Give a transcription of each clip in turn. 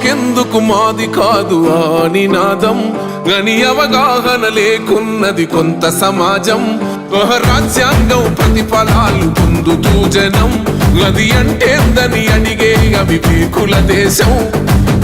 మాకెందుకు మాది కాదు ఆ నినాదం గని అవగాహన లేకున్నది కొంత సమాజం. ఒక రాజ్యాంగం ప్రతిఫలాలు పొందుతూ జనం. గది అంటేందని అడిగే అవివేకుల దేశం.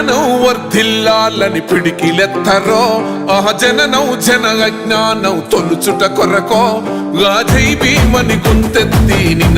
జ్ఞానం వర్ధిల్లాలని పిడికిలెత్తరో. ఆ జననం జన అజ్ఞానం తొలుచుట కొరకో. గాజై భీమని గుంతెత్తి నిన్న